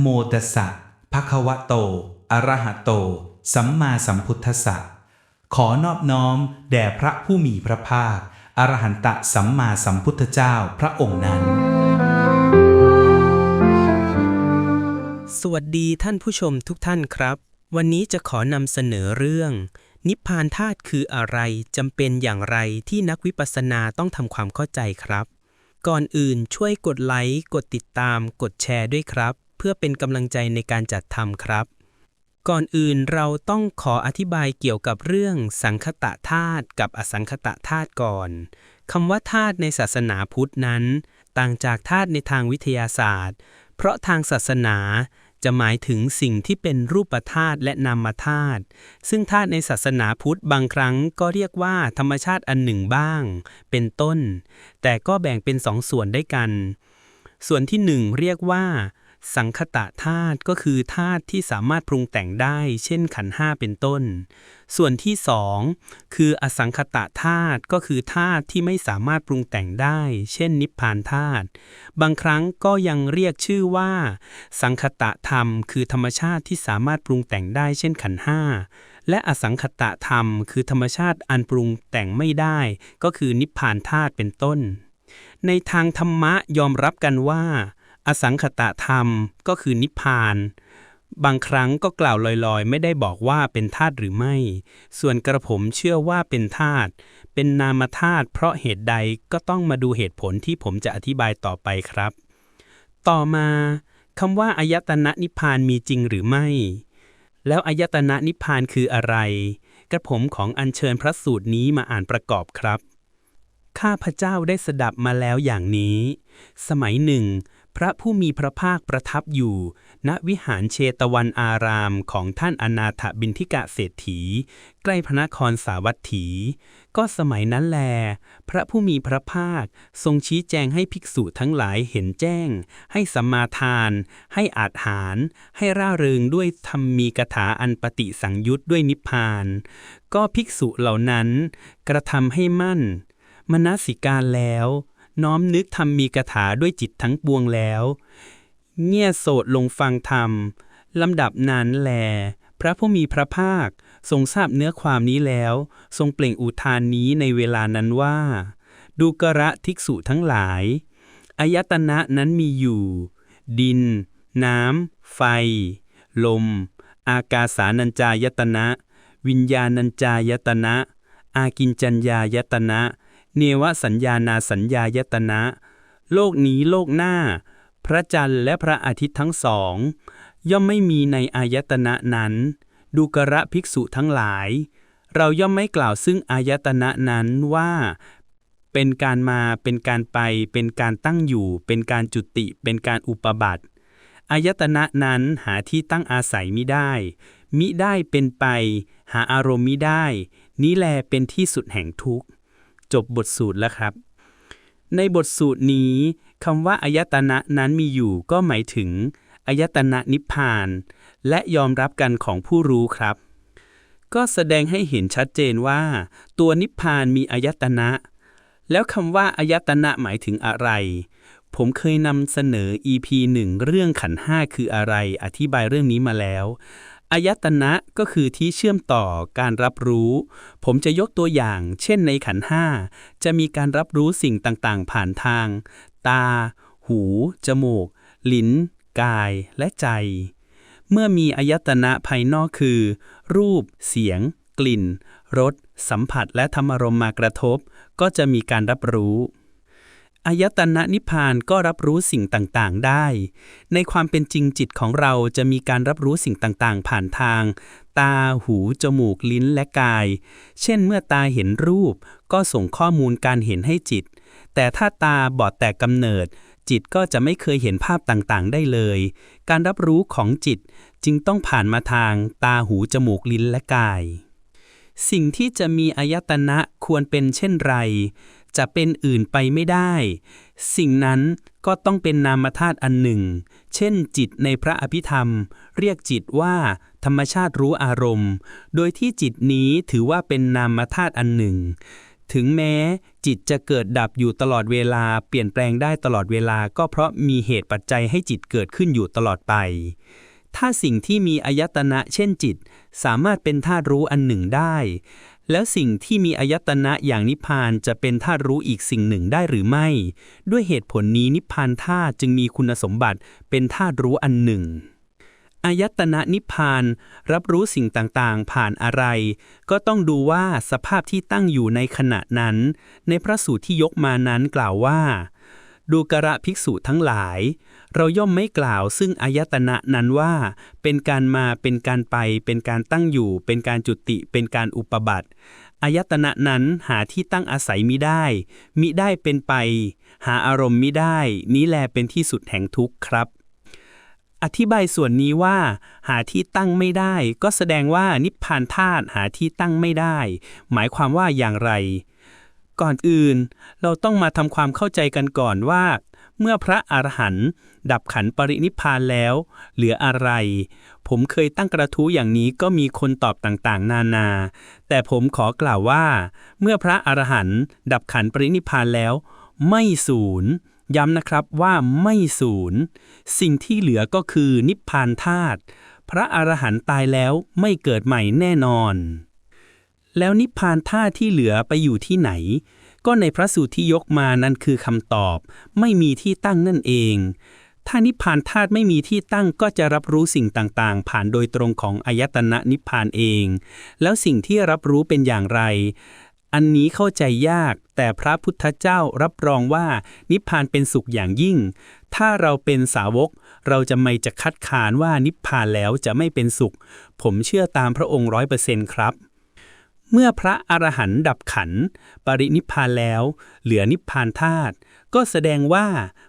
โมตัสสะภะคะวะโต อะระหะโต สัมมาสัมพุทธัสสะ ขอนอบน้อม แด่พระผู้มีพระภาค อรหันตสัมมาสัมพุทธเจ้าพระองค์นั้น สวัสดีท่านผู้ชมทุกท่านครับ วันนี้จะขอนำเสนอเรื่อง นิพพานธาตุคืออะไรจำเป็นอย่างไรที่นักวิปัสสนาต้องทำความเข้าใจครับ ก่อนอื่นช่วยกดไลค์ กดติดตาม กดแชร์ด้วยครับ เพื่อเป็นกำลังใจในการจัดทำครับ ก่อนอื่นเราต้องขออธิบายเกี่ยวกับเรื่องสังคตะธาตุกับอสังคตะธาตุก่อนคำว่าธาตุในศาสนาพุทธนั้น ต่างจากธาตุในทางวิทยาศาสตร์ เพราะทางศาสนาจะหมายถึงสิ่งที่เป็นรูปธาตุและนามธาตุ ซึ่งธาตุในศาสนาพุทธบางครั้งก็เรียกว่าธรรมชาติอันหนึ่งบ้าง เป็นต้น แต่ก็แบ่งเป็นสองส่วนได้กัน ส่วนที่หนึ่งเรียกว่า สังคตะธาตุก็คือธาตุที่สามารถปรุงแต่งได้ เช่นขันห้าเป็นต้น ส่วนที่สองคืออสังคตะธาตุก็คือธาตุที่ไม่สามารถปรุงแต่งได้ เช่นนิพพานธาตุบางครั้งก็ยังเรียกชื่อว่า สังคตะธรรม คือธรรมชาติที่สามารถปรุงแต่งได้ เช่นขันห้าและอสังคตะธรรม คือธรรมชาติอันปรุงแต่งไม่ได้ ก็คือนิพพานธาตุเป็นต้น ในทางธรรมะยอมรับกันว่า อสังคตะธรรมก็คือนิพพาน บางครั้งก็กล่าวลอยๆ ไม่ได้บอกว่าเป็นธาตุหรือไม่ ส่วนกระผมเชื่อว่าเป็นธาตุเป็นนามธาตุเพราะเหตุใดก็ต้องมาดูเหตุผลที่ผมจะอธิบายต่อไปครับ ต่อมาคำว่าอายตนะนิพพานมีจริงหรือไม่ แล้วอายตนะนิพพานคืออะไร กระผมของอัญเชิญพระสูตรนี้มาอ่านประกอบครับ ข้าพเจ้าได้สดับมาแล้วอย่างนี้ สมัยหนึ่ง พระผู้มีพระภาคประทับอยู่ ณวิหารเชตวันอารามของท่านอนาถบินทิกะเศรษฐี ใกล้พระนครสาวัตถี ก็สมัยนั้นแล พระผู้มีพระภาคทรงชี้แจงให้ภิกษุทั้งหลายเห็นแจ้ง ให้สัมมาทาน ให้อาหาร ให้ร่าเริงด้วยธรรมมีกถาอันปฏิสังยุตด้วยนิพพาน ก็ภิกษุเหล่านั้น กระทำให้มั่น มนสิการแล้ว น้อมนึกทำมีกถาด้วยจิตทั้งปวงแล้ว เงี่ยโสดลงฟังธรรมลำดับนั้นแล พระผู้มีพระภาคทรงทราบเนื้อความนี้แล้ว ทรงเปล่งอุทานนี้ในเวลานั้นว่า ดูกระทิกษุทั้งหลาย อายตนะนั้นมีอยู่ ดิน น้ำ ไฟ ลม อากาสานัญจายตนะ วิญญาณัญจายตนะ อากินจัญญายตนะ เนวสัญญานาสัญญายตนะ โลกนี้โลกหน้า พระจันทร์และพระอาทิตย์ทั้งสอง ย่อมไม่มีในอายตนะนั้น ดูกระภิกษุทั้งหลาย เราย่อมไม่กล่าวซึ่งอายตนะนั้นว่า เป็นการมาเป็นการไป เป็นการตั้งอยู่ เป็นการจุติ เป็นการอุปบัติอายตนะนั้นหาที่ตั้งอาศัยมิได้ มิได้เป็นไป หาอารมณ์มิได้ นี้แลเป็นที่สุดแห่งทุกข์ จบบทสูตรแล้วครับ ในบทสูตรนี้คำว่าอายตนะนั้นมีอยู่ก็หมายถึงอายตนะนิพพาน และยอมรับกันของผู้รู้ครับ ก็แสดงให้เห็นชัดเจนว่า ตัวนิพพานมีอายตนะ แล้วคำว่าอายตนะหมายถึงอะไร ผมเคยนำเสนอ EP 1 เรื่องขันห้าคืออะไร อธิบายเรื่องนี้มาแล้ว อายตนะก็คือที่เชื่อมต่อการรับรู้ ผมจะยกตัวอย่าง เช่นในขันห้าจะมีการรับรู้สิ่งต่างๆ ผ่านทาง ตา หู จมูก ลิ้น กาย และใจ เมื่อมีอายตนะภายนอกคือ รูป เสียง กลิ่น รส สัมผัส และธรรมารมมากระทบ ก็จะมีการรับรู้ อายตนะนิพพานก็รับรู้สิ่งต่างๆได้ ในความเป็นจริงจิตของเราจะมีการรับรู้สิ่งต่างๆ ผ่านทาง ตา หู จมูก ลิ้น และกาย เช่น เมื่อตาเห็นรูป ก็ส่งข้อมูลการเห็นให้จิต แต่ถ้าตาบอดแต่กำเนิด จิตก็จะไม่เคยเห็นภาพต่างๆ ได้เลย การรับรู้ของจิตจึงต้องผ่านมาทาง ตา หู จมูก ลิ้น และกายสิ่งที่จะมีอายตนะควรเป็นเช่นไร จะเป็นอื่นไปไม่ได้ สิ่งนั้นก็ต้องเป็นนามธาตุอันหนึ่ง เช่นจิตในพระอภิธรรม เรียกจิตว่า ธรรมชาติรู้อารมณ์ โดยที่จิตนี้ถือว่าเป็นนามธาตุอันหนึ่ง ถึงแม้จิตจะเกิดดับอยู่ตลอดเวลา เปลี่ยนแปลงได้ตลอดเวลาก็เพราะมีเหตุปัจจัยให้จิตเกิดขึ้นอยู่ตลอดไป ถ้าสิ่งที่มีอายตนะเช่นจิต สามารถเป็นธาตุรู้อันหนึ่งได้ แล้วสิ่งที่มีอายตนะอย่างนิพพานจะเป็นธาตุรู้อีกสิ่งหนึ่งได้หรือไม่ ด้วยเหตุผลนี้นิพพานธาตุจึงมีคุณสมบัติเป็นธาตุรู้อันหนึ่งอายตนะนิพพานรับรู้สิ่งต่างๆ ผ่านอะไร ก็ต้องดูว่าสภาพที่ตั้งอยู่ในขณะนั้น ในพระสูตรที่ยกมานั้นกล่าวว่า ดูกระภิกษุทั้งหลาย เราย่อมไม่กล่าวซึ่งอายตนะนั้นว่า เป็นการมาเป็นการไป เป็นการตั้งอยู่ เป็นการจุติ เป็นการอุปบัติอายตนะนั้นหาที่ตั้งอาศัยมิได้ มิได้เป็นไป หาอารมณ์มิได้ นี้แลเป็นที่สุดแห่งทุกข์ครับ อธิบายส่วนนี้ว่า หาที่ตั้งไม่ได้ ก็แสดงว่านิพพานธาตุหาที่ตั้งไม่ได้ หมายความว่าอย่างไร ก่อนอื่น เราต้องมาทำความเข้าใจกันก่อนว่า เมื่อพระอรหันต์ดับขันปรินิพานแล้ว เหลืออะไร ผมเคยตั้งกระทู้อย่างนี้ก็มีคนตอบต่างๆ นานา แต่ผมขอกล่าวว่า เมื่อพระอรหันต์ดับขันปรินิพพานแล้ว ไม่สูญย้ำนะครับว่าไม่สูญสิ่งที่เหลือก็คือนิพพานธาตุพระอรหันต์ตายแล้วไม่เกิดใหม่แน่นอน แล้วนิพพานธาตุที่เหลือไปอยู่ที่ไหน ก็ในพระสูตรที่ยกมานั้นคือคำตอบ ไม่มีที่ตั้งนั่นเอง ถ้านิพพานธาตุไม่มีที่ตั้งก็จะรับรู้สิ่งต่างๆ ผ่านโดยตรงของอายตนะนิพพานเอง แล้วสิ่งที่รับรู้เป็นอย่างไร อันนี้เข้าใจยาก แต่พระพุทธเจ้ารับรองว่านิพพานเป็นสุขอย่างยิ่ง ถ้าเราเป็นสาวก เราจะไม่จะคัดค้านว่านิพพานแล้วจะไม่เป็นสุข ผมเชื่อตามพระองค์ร้อยเปอร์เซ็นต์ครับ เมื่อพระอรหันต์ดับขัน ปรินิพพานแล้ว เหลือนิพพานธาตุก็แสดงว่า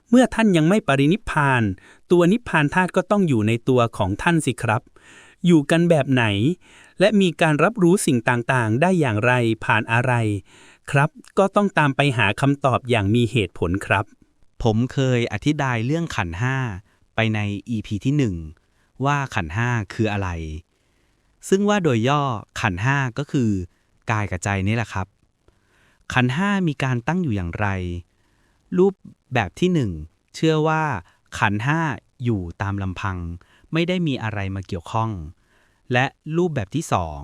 เมื่อท่านยังไม่ปรินิพพาน ตัวนิพพานธาตุก็ต้องอยู่ในตัวของท่านสิครับ อยู่กันแบบไหน และมีการรับรู้สิ่งต่างๆ ได้อย่างไรผ่านอะไร ครับ ก็ต้องตามไปหาคำตอบอย่างมีเหตุผลครับ ผมเคยอธิบายเรื่องขันห้าไปใน EP ที่หนึ่งว่าขันห้าคืออะไร ซึ่งว่าโดยย่อขันห้าก็คือกายกับใจนี่แหละครับ ขันห้ามีการตั้งอยู่อย่างไร รูปแบบที่หนึ่งเชื่อว่าขันห้าอยู่ตามลำพัง ไม่ได้มีอะไรมาเกี่ยวข้อง และรูปแบบที่สอง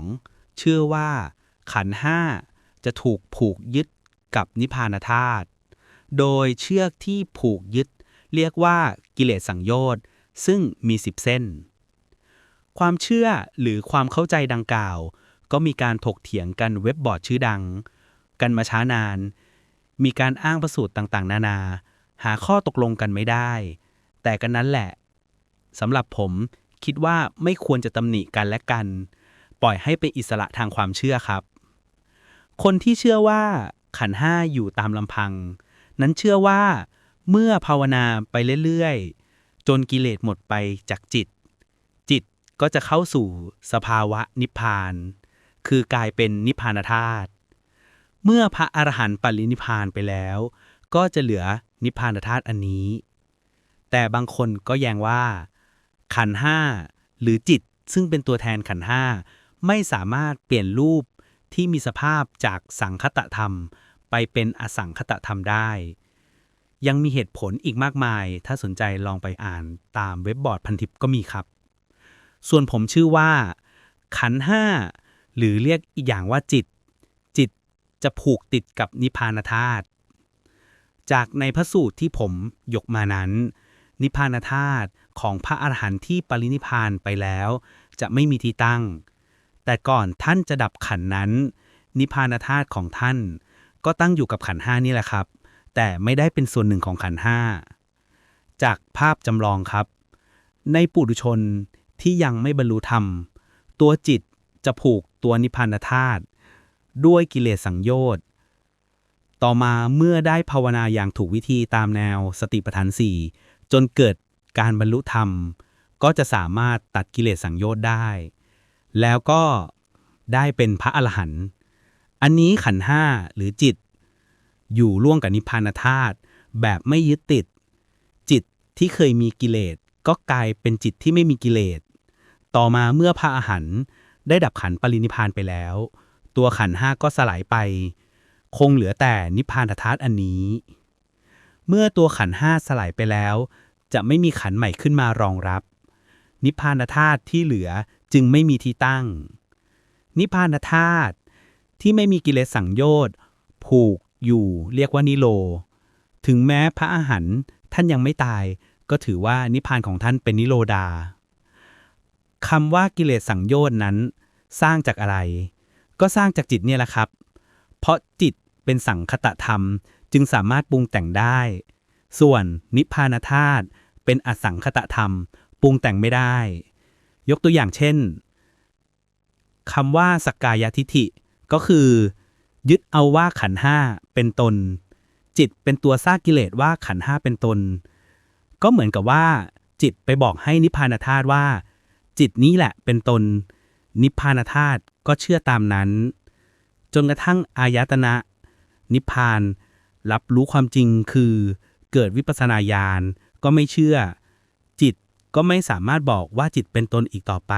เชื่อว่า ขันห้าจะถูกผูกยึดกับนิพพานธาตุโดยเชือกที่ผูกยึด เรียกว่ากิเลสสังโยชน์ซึ่งมีสิบเส้น ความเชื่อหรือความเข้าใจดังกล่าว ก็มีการถกเถียงกันเว็บบอร์ดชื่อดัง กันมาช้านาน มีการอ้างประสูตรต่างๆ นานา หาข้อตกลงกันไม่ได้ แต่กันนั้นแหละสำหรับผมคิดว่าไม่ควรจะตำหนิกันและกัน ปล่อยให้เป็นอิสระทางความเชื่อครับ คนที่เชื่อว่าขันห้าอยู่ตามลำพัง นั้นเชื่อว่าเมื่อภาวนาไปเรื่อยๆ จนกิเลสหมดไปจากจิต ก็จะเข้าสู่สภาวะนิพพาน คือกลายเป็นนิพพานธาตุเมื่อพระอรหันต์ปรินิพพานไปแล้ว ก็จะเหลือนิพพานธาตุอันนี้ แต่บางคนก็แย้งว่า ขันห้าหรือจิตซึ่งเป็นตัวแทนขันห้าไม่สามารถเปลี่ยนรูปที่มีสภาพจากสังคตธรรม ไปเป็นอสังคตธรรมได้ ยังมีเหตุผลอีกมากมาย ถ้าสนใจลองไปอ่านตามเว็บบอร์ดพันทิปก็มีครับ ส่วนผมชื่อว่า ขันห้าหรือเรียกอีกอย่างว่าจิต จิตจะผูกติดกับนิพพานธาตุจากในพระสูตรที่ผมยกมานั้น นิพพานธาตุของพระอรหันต์ที่ปรินิพานไปแล้ว จะไม่มีที่ตั้ง แต่ก่อนท่านจะดับขันนั้น นิพพานธาตุของท่าน ก็ตั้งอยู่กับขันห้านี่แหละครับ แต่ไม่ได้เป็นส่วนหนึ่งของขันห้าจากภาพจำลองครับ ในปุถุชน ที่ยังไม่บรรลุธรรม ตัวจิตจะผูกตัวนิพพานธาตุด้วยกิเลสสังโยชน์ต่อมาเมื่อได้ภาวนาอย่างถูกวิธีตามแนวสติปัฏฐานสี่จนเกิดการบรรลุธรรม ก็จะสามารถตัดกิเลสสังโยชน์ได้ แล้วก็ได้เป็นพระอรหันต์อันนี้ขันห้าหรือจิต อยู่ร่วมกับนิพพานธาตุแบบไม่ยึดติด จิตที่เคยมีกิเลสก็กลายเป็นจิตที่ไม่มีกิเลส ต่อมาเมื่อพระอรหันต์ได้ดับขันปรินิพานไปแล้ว ตัวขันห้าก็สลายไป คงเหลือแต่นิพพานธาตุอันนี้ เมื่อตัวขันห้าสลายไปแล้ว จะไม่มีขันใหม่ขึ้นมารองรับ นิพพานธาตุที่เหลือจึงไม่มีที่ตั้ง นิพพานธาตุที่ไม่มีกิเลสสังโยชน์ผูกอยู่เรียกว่านิโรถึงแม้พระอาหารท่านยังไม่ตาย ก็ถือว่านิพพานของท่านเป็นนิโรดา คำว่ากิเลสสังโยชน์นั้น สร้างจากอะไร ก็สร้างจากจิตเนี่ยแหละครับ เพราะจิตเป็นสังคตธรรมจึงสามารถปรุงแต่งได้ ส่วนนิพพานธาตุเป็นอสังคตธรรม ปรุงแต่งไม่ได้ ยกตัวอย่างเช่นคำว่าสกกายทิฐิ ก็คือ ยึดเอาว่าขันห้าเป็นตน จิตเป็นตัวสร้างกิเลสว่าขันห้าเป็นตน ก็เหมือนกับว่า จิตไปบอกให้นิพพานธาตุว่า จิตนี้แหละเป็นตน นิพพานธาตุก็เชื่อตามนั้น จนกระทั่งอายตนะ นิพพาน รับรู้ความจริงคือเกิดวิปัสสนาญาณก็ไม่เชื่อ จิตก็ไม่สามารถบอกว่าจิตเป็นตนอีกต่อไป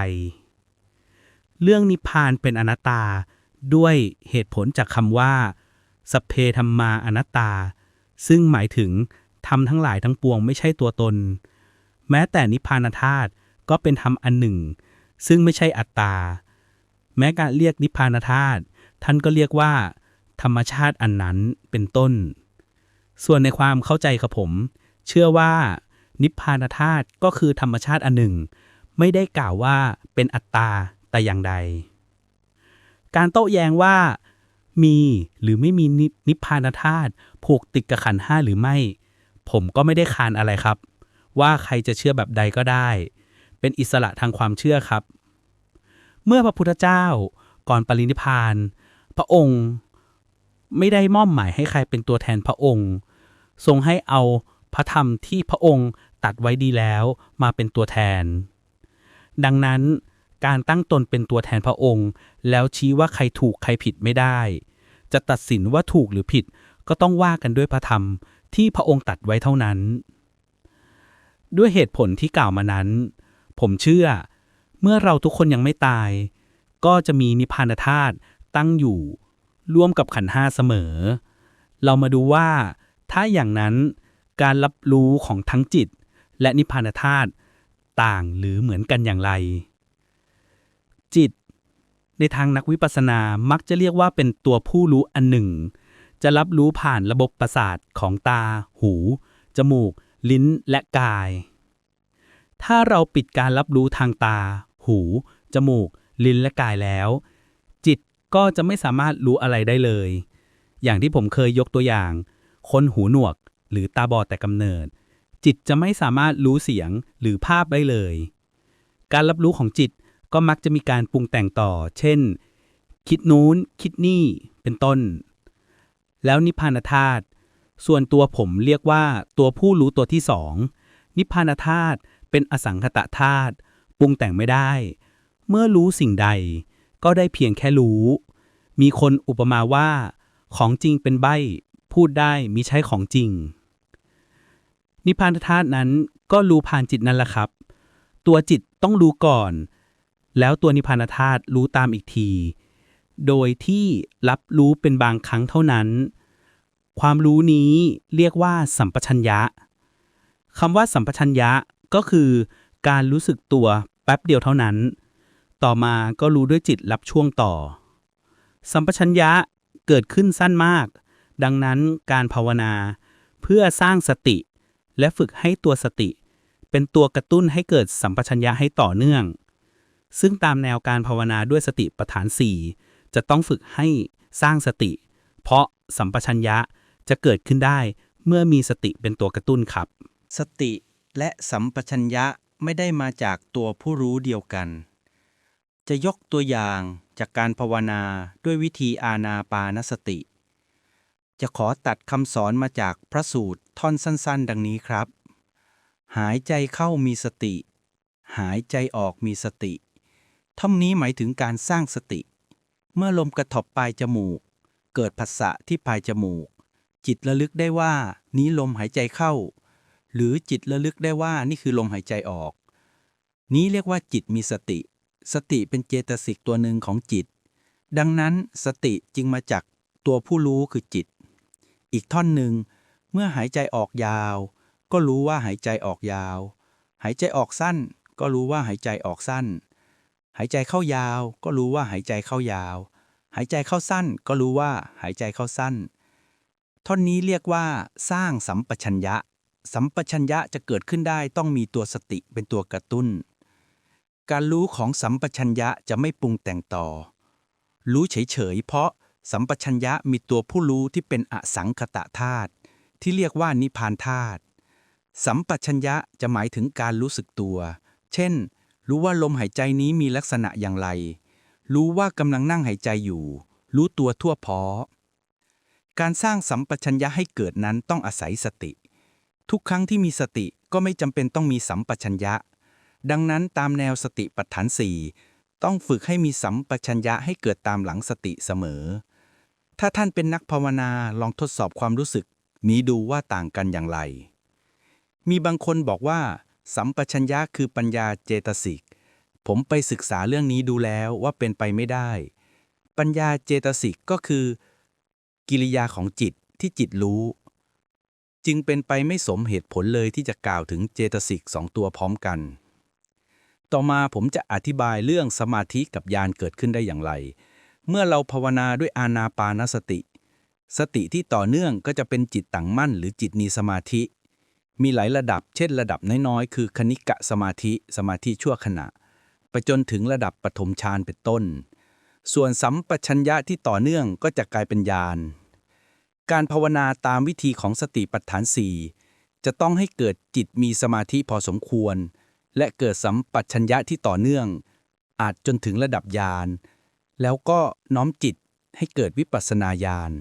เรื่องนิพพานเป็นอนัตตาด้วยเหตุผลจากคำว่าสพเพธรรมาอนัตตา ซึ่งหมายถึงธรรมทั้งหลายทั้งปวงไม่ใช่ตัวตน แม้แต่นิพพานธาตุ ก็เป็นธรรมอันหนึ่ง ซึ่งไม่ใช่อัตตา แม้การเรียกนิพพานธาตุท่านก็เรียกว่า ธรรมชาติอันนั้นเป็นต้น ส่วนในความเข้าใจของผม เชื่อว่า นิพพานธาตุก็คือธรรมชาติอันหนึ่ง ไม่ได้กล่าวว่าเป็นอัตตาแต่อย่างใด การโต้แย้งว่ามีหรือไม่มีนิพพานธาตุผูกติดกับขันห้าหรือไม่ ผมก็ไม่ได้คานอะไรครับ ว่าใครจะเชื่อแบบใดก็ได้ เป็นอิสระทางความเชื่อครับ เมื่อพระพุทธเจ้าก่อนปรินิพานพระองค์ไม่ได้มอบหมายให้ใครเป็นตัวแทนพระองค์ ทรงให้เอาพระธรรมที่พระองค์ตัดไว้ดีแล้วมาเป็นตัวแทน ดังนั้นการตั้งตนเป็นตัวแทนพระองค์ แล้วชี้ว่าใครถูกใครผิดไม่ได้ จะตัดสินว่าถูกหรือผิดก็ต้องว่ากันด้วยพระธรรมที่พระองค์ตัดไว้เท่านั้น ด้วยเหตุผลที่กล่าวมานั้น ผมเชื่อ เมื่อเราทุกคนยังไม่ตาย ก็จะมีนิพพานธาตุตั้งอยู่ ร่วมกับขันห้าเสมอ เรามาดูว่า ถ้าอย่างนั้นการรับรู้ของทั้งจิต และนิพพานธาตุต่างหรือเหมือนกันอย่างไร จิต ในทางนักวิปัสสนามักจะเรียกว่าเป็นตัวผู้รู้อันหนึ่ง จะรับรู้ผ่านระบบประสาทของตา หู จมูก ลิ้นและกาย ถ้าเราปิดการรับรู้ทางตา หู จมูก ลิ้นและกายแล้ว จิตก็จะไม่สามารถรู้อะไรได้เลย อย่างที่ผมเคยยกตัวอย่าง คนหูหนวก หรือตาบอดแต่กำเนิด จิตจะไม่สามารถรู้เสียงหรือภาพได้เลย การรับรู้ของจิตก็มักจะมีการปรุงแต่งต่อ เช่น คิดนู้น คิดนี่ เป็นต้น แล้วนิพพานธาตุส่วนตัวผมเรียกว่าตัวผู้รู้ตัวที่สองนิพพานธาตุ เป็นอสังขตะธาตุปรุงแต่งไม่ได้ เมื่อรู้สิ่งใด ก็ได้เพียงแค่รู้ มีคนอุปมาว่า ของจริงเป็นใบพูดได้มิใช่ของจริง นิพพานธาตุนั้นก็รู้ผ่านจิตนั่นแหละครับ ตัวจิตต้องรู้ก่อน แล้วตัวนิพพานธาตุรู้ตามอีกที โดยที่รับรู้เป็นบางครั้งเท่านั้น ความรู้นี้เรียกว่าสัมปชัญญะคำว่าสัมปชัญญะ ก็คือการรู้สึกตัวแป๊บเดียวเท่านั้น ต่อมาก็รู้ด้วยจิตรับช่วงต่อ สัมปชัญญะเกิดขึ้นสั้นมาก ดังนั้นการภาวนาเพื่อสร้างสติ และฝึกให้ตัวสติ เป็นตัวกระตุ้นให้เกิดสัมปชัญญะให้ต่อเนื่อง ซึ่งตามแนวการภาวนาด้วยสติปัฏฐาน 4 จะต้องฝึกให้สร้างสติ เพราะสัมปชัญญะจะเกิดขึ้นได้เมื่อมีสติเป็นตัวกระตุ้นครับ สติ และสัมปชัญญะไม่ได้มาจากตัวผู้รู้เดียวกัน จะยกตัวอย่างจากการภาวนาด้วยวิธีอาณาปานสติ จะขอตัดคำสอนมาจากพระสูตรท่อนสั้น ๆ ดังนี้ครับ หายใจเข้ามีสติ หายใจออกมีสติ ท่อนนี้หมายถึงการสร้างสติ เมื่อลมกระทบปลายจมูก เกิดผัสสะที่ปลายจมูก จิตระลึกได้ว่านี้ลมหายใจเข้า หรือจิตระลึกได้ว่านี่คือลมหายใจออก นี้เรียกว่าจิตมีสติ สติเป็นเจตสิกตัวหนึ่งของจิต ดังนั้นสติจึงมาจากตัวผู้รู้คือจิต อีกท่อนหนึ่ง เมื่อหายใจออกยาว ก็รู้ว่าหายใจออกยาว หายใจออกสั้น ก็รู้ว่าหายใจออกสั้น หายใจเข้ายาว ก็รู้ว่าหายใจเข้ายาว หายใจเข้าสั้น ก็รู้ว่าหายใจเข้าสั้น ท่อนนี้เรียกว่า สร้างสัมปชัญญะ สัมปชัญญะจะเกิดขึ้นได้ต้องมีตัวสติเป็นตัวกระตุ้น การรู้ของสัมปชัญญะจะไม่ปรุงแต่งต่อ รู้เฉยๆ เพราะสัมปชัญญะมีตัวผู้รู้ที่เป็นอสังคตะธาตุที่เรียกว่านิพานธาตุสัมปชัญญะจะหมายถึงการรู้สึกตัว เช่น รู้ว่าลมหายใจนี้มีลักษณะอย่างไร รู้ว่ากำลังนั่งหายใจอยู่ รู้ตัวทั่วพร้อการสร้างสัมปชัญญะให้เกิดนั้นต้องอาศัยสติ ทุกครั้งที่มีสติก็ไม่จำเป็นต้องมีสัมปชัญญะ ดังนั้นตามแนวสติปัฏฐานสี่ต้องฝึกให้มีสัมปชัญญะให้เกิดตามหลังสติเสมอ ถ้าท่านเป็นนักภาวนาลองทดสอบความรู้สึก นี้ดูว่าต่างกันอย่างไร มีบางคนบอกว่า สัมปชัญญะคือปัญญาเจตสิก ผมไปศึกษาเรื่องนี้ดูแล้วว่าเป็นไปไม่ได้ ปัญญาเจตสิกก็คือ กิริยาของจิตที่จิตรู้ จึงเป็นไปไม่สมเหตุผลเลยที่จะกล่าวถึงเจตสิกสองตัวพร้อมกัน ต่อมาผมจะอธิบายเรื่องสมาธิกับญาณเกิดขึ้นได้อย่างไร เมื่อเราภาวนาด้วยอานาปานสติ สติที่ต่อเนื่องก็จะเป็นจิตตั้งมั่นหรือจิตมีสมาธิ มีหลายระดับ เช่น ระดับน้อยๆ คือคณิกะสมาธิ สมาธิชั่วขณะ ไปจนถึงระดับปฐมฌานเป็นต้น ส่วนสัมปชัญญะที่ต่อเนื่องก็จะกลายเป็นญาณ การภาวนาตามวิธีของสติปัฏฐานสี่จะต้องให้เกิดจิตมีสมาธิพอสมควร และเกิดสัมปชัญญะที่ต่อเนื่อง อาจจนถึงระดับญาณแล้วก็น้อมจิตให้เกิดวิปัสสนาญาณ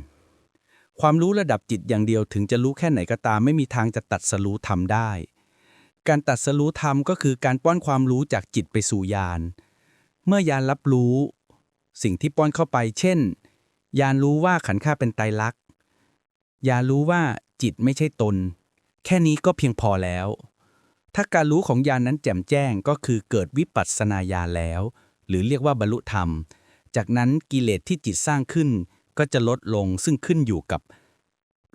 ความรู้ระดับจิตอย่างเดียวถึงจะรู้แค่ไหนก็ตาม ไม่มีทางจะตัดสรู้ธรรมได้ การตัดสรู้ธรรมก็คือการป้อนความรู้จากจิตไปสู่ญาณเมื่อยานรับรู้ สิ่งที่ป้อนเข้าไป เช่น ยานรู้ว่าขันธ์ข้าเป็นไตรลักษณ์ อยารู้ว่าจิตไม่ใช่ตน แค่นี้ก็เพียงพอแล้ว ถ้าการรู้ของยานนั้นแจ่มแจ้งก็คือเกิดวิปัสสนาญาณแล้ว หรือเรียกว่าบรรลุธรรม จากนั้นกิเลสที่จิตสร้างขึ้นก็จะลดลงซึ่งขึ้นอยู่กับ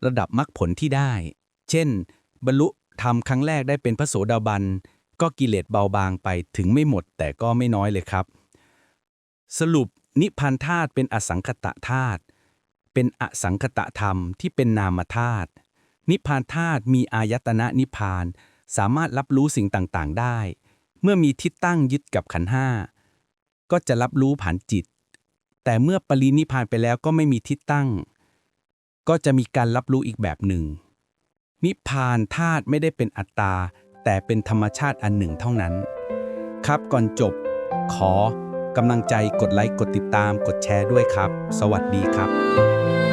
ระดับมรรคผลที่ได้ เช่น บรรลุธรรมครั้งแรกได้เป็นพระโสดาบัน ก็กิเลสเบาบางไปถึงไม่หมดแต่ก็ไม่น้อยเลยครับ สรุปนิพพานธาตุเป็นอสังคตะธาตุ เป็นอสังคตะธรรมที่เป็นนามธาตุนิพพานธาตุมีอายตนะนิพพาน สามารถรับรู้สิ่งต่างๆ ได้ เมื่อมีทิศตั้งยึดกับขันห้าก็จะรับรู้ผ่านจิต แต่เมื่อปรินิพพานไปแล้วก็ไม่มีทิศตั้ง ก็จะมีการรับรู้อีกแบบหนึ่ง นิพพานธาตุไม่ได้เป็นอัตตา แต่เป็นธรรมชาติอันหนึ่งเท่านั้น ครับก่อนจบ ขอ กำลังใจกดไลค์กดติดตาม กดแชร์ด้วยครับ สวัสดีครับ